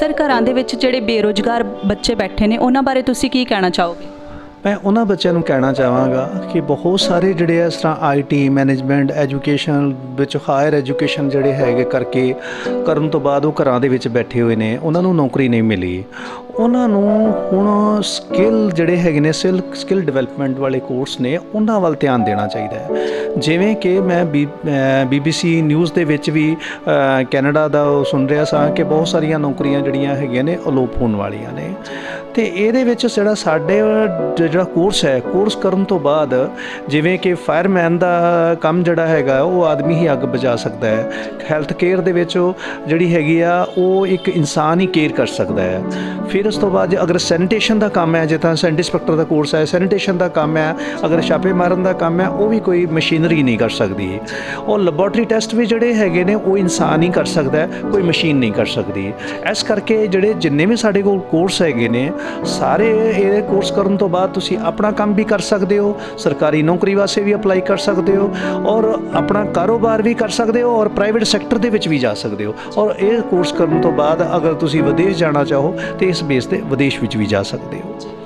Sir ਘਰਾਂ ਦੇ ਵਿੱਚ ਜਿਹੜੇ ਬੇਰੋਜ਼ਗਾਰ ਬੱਚੇ ਬੈਠੇ ਨੇ, ਉਹਨਾਂ ਬਾਰੇ ਤੁਸੀਂ ਕੀ ਕਹਿਣਾ ਚਾਹੋਗੇ? ਮੈਂ ਉਹਨਾਂ ਬੱਚਿਆਂ ਨੂੰ ਕਹਿਣਾ ਚਾਹਾਂਗਾ ਕਿ ਬਹੁਤ ਸਾਰੇ ਜਿਹੜੇ ਆ, ਇਸ ਤਰ੍ਹਾਂ ਆਈਟੀ ਮੈਨੇਜਮੈਂਟ ਐਜੂਕੇਸ਼ਨ ਵਿੱਚ ਹਾਇਰ ਐਜੂਕੇਸ਼ਨ ਜਿਹੜੇ ਹੈਗੇ ਕਰਕੇ, ਕਰਨ ਤੋਂ ਬਾਅਦ ਉਹ ਘਰਾਂ ਦੇ ਵਿੱਚ ਬੈਠੇ ਹੋਏ ਨੇ, ਉਹਨਾਂ ਨੂੰ ਨੌਕਰੀ ਨਹੀਂ ਮਿਲੀ। ਉਹਨਾਂ ਨੂੰ ਹੁਣ ਸਕਿੱਲ ਜਿਹੜੇ ਹੈਗੇ ਨੇ ਸਕਿੱਲ ਸਕਿੱਲ ਡਿਵੈਲਪਮੈਂਟ ਵਾਲੇ ਕੋਰਸ ਨੇ, ਉਹਨਾਂ ਵੱਲ ਧਿਆਨ ਦੇਣਾ ਚਾਹੀਦਾ ਹੈ। ਜਿਵੇਂ ਕਿ ਮੈਂ ਬੀਬੀਸੀ ਨਿਊਜ਼ ਦੇ ਵਿੱਚ ਵੀ ਕੈਨੇਡਾ ਦਾ ਉਹ ਸੁਣ ਰਿਹਾ ਸਾਂ ਕਿ ਬਹੁਤ ਸਾਰੀਆਂ ਨੌਕਰੀਆਂ ਜਿਹੜੀਆਂ ਹੈਗੀਆਂ ਨੇ ਅਲੋਪ ਹੋਣ ਵਾਲੀਆਂ ਨੇ। ਤੇ ਇਹਦੇ ਵਿੱਚ ਜਿਹੜਾ ਸਾਡੇ ਜਿਹੜਾ ਕੋਰਸ ਹੈ ਕੋਰਸ ਕਰਨ ਤੋਂ ਬਾਅਦ ਜਿਵੇਂ ਕਿ ਫਾਇਰਮੈਨ ਦਾ ਕੰਮ ਜਿਹੜਾ ਹੈਗਾ, ਉਹ ਆਦਮੀ ਹੀ ਅੱਗ ਬੁਝਾ ਸਕਦਾ ਹੈ। ਹੈਲਥ ਕੇਅਰ ਦੇ ਵਿੱਚ ਜਿਹੜੀ ਹੈਗੀ ਆ, ਉਹ ਇੱਕ ਇਨਸਾਨ ਹੀ ਕੇਅਰ ਕਰ ਸਕਦਾ ਹੈ। ਫਿਰ ਉਸ ਤੋਂ ਬਾਅਦ ਜੇ ਅਗਰ ਸੈਨੀਟੇਸ਼ਨ ਦਾ ਕੰਮ ਹੈ ਜਿੱਦਾਂ ਸੈਂਟ ਇੰਸਪੈਕਟਰ ਦਾ ਕੋਰਸ ਹੈ ਸੈਨੀਟੇਸ਼ਨ ਦਾ ਕੰਮ ਹੈ, ਅਗਰ ਛਾਪੇ ਮਾਰਨ ਦਾ ਕੰਮ ਹੈ, ਉਹ ਵੀ ਕੋਈ ਮਸ਼ੀਨਰੀ ਨਹੀਂ ਕਰ ਸਕਦੀ। ਔਰ ਲੈਬੋਰਟਰੀ ਟੈਸਟ ਵੀ ਜਿਹੜੇ ਹੈਗੇ ਨੇ, ਉਹ ਇਨਸਾਨ ਹੀ ਕਰ ਸਕਦਾ ਕੋਈ ਮਸ਼ੀਨ ਨਹੀਂ ਕਰ ਸਕਦੀ। ਇਸ ਕਰਕੇ ਜਿਹੜੇ ਜਿੰਨੇ ਵੀ ਸਾਡੇ ਕੋਲ ਕੋਰਸ ਹੈਗੇ ਨੇ, ਸਾਰੇ ਇਹ ਕੋਰਸ ਕਰਨ ਤੋਂ ਬਾਅਦ ਤੁਸੀਂ ਆਪਣਾ ਕੰਮ ਵੀ ਕਰ ਸਕਦੇ ਹੋ, ਸਰਕਾਰੀ ਨੌਕਰੀ ਵਾਸਤੇ ਵੀ ਅਪਲਾਈ ਕਰ ਸਕਦੇ ਹੋ, ਔਰ ਆਪਣਾ ਕਾਰੋਬਾਰ ਵੀ ਕਰ ਸਕਦੇ ਹੋ, ਔਰ ਪ੍ਰਾਈਵੇਟ ਸੈਕਟਰ ਦੇ ਵਿੱਚ ਵੀ ਜਾ ਸਕਦੇ ਹੋ। ਔਰ ਇਹ ਕੋਰਸ ਕਰਨ ਤੋਂ ਬਾਅਦ ਅਗਰ ਤੁਸੀਂ ਵਿਦੇਸ਼ ਜਾਣਾ ਚਾਹੋ, ਤੇ ਇਸ ਬੇਸ ਤੇ ਵਿਦੇਸ਼ ਵਿੱਚ ਵੀ ਜਾ ਸਕਦੇ ਹੋ।